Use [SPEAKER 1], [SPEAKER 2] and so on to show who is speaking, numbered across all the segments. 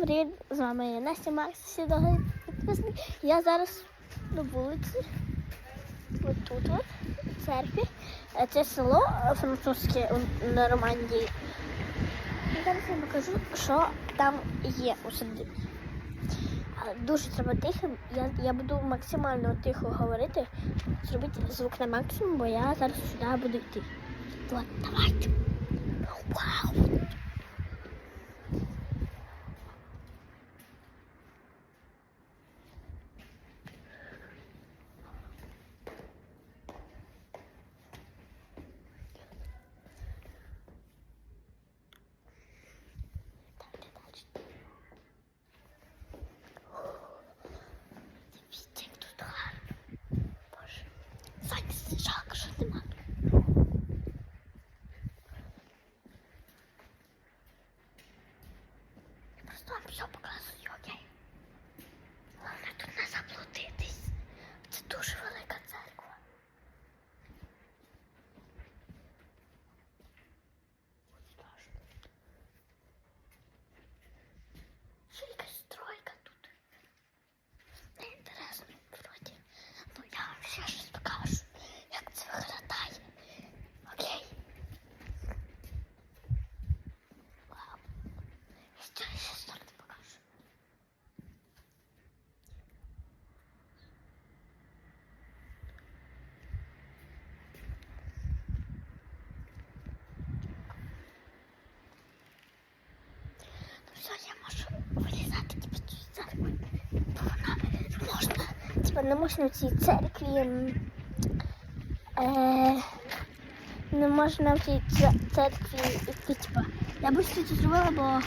[SPEAKER 1] Привіт, з вами я Настя Макс, всі дорогі. Я зараз на вулиці, от тут от, в церкві. Е, Це село французьке у Нормандії. І зараз я покажу, що там є у середині. Дуже треба тихим. Я, я буду максимально тихо говорити. Зробити звук на максимум, бо я зараз сюди буду йти. От, давайте. Вау! Давайте далі. Дивіться, як тут гарно. Боже. Саня, жалко, що нема. Я просто вам все показую, окей? Головне тут не заблудитись. Це дуже велика церква. Ще якась стройка тут. Не інтересно, вроді. Ну я вам ще щось покажу, як це виглядає. Окей. Вау. Ще покажу. Ну все, я можу вилізати типу, з церкви. Бо вона можна. Типа не можна в цій церкві. Е, не можна в цій церкві йти, типа. Я б це зробила, бо,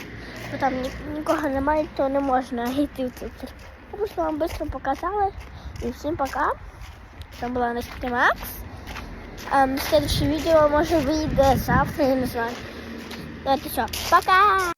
[SPEAKER 1] бо там ні, нікого немає, то не можна йти в цю церкву. Я просто вам швидко показала. І всім пока. Це була Настя Макс. Ем, следующее відео може вийде завтра, я не знаю. Давайте все. Пока!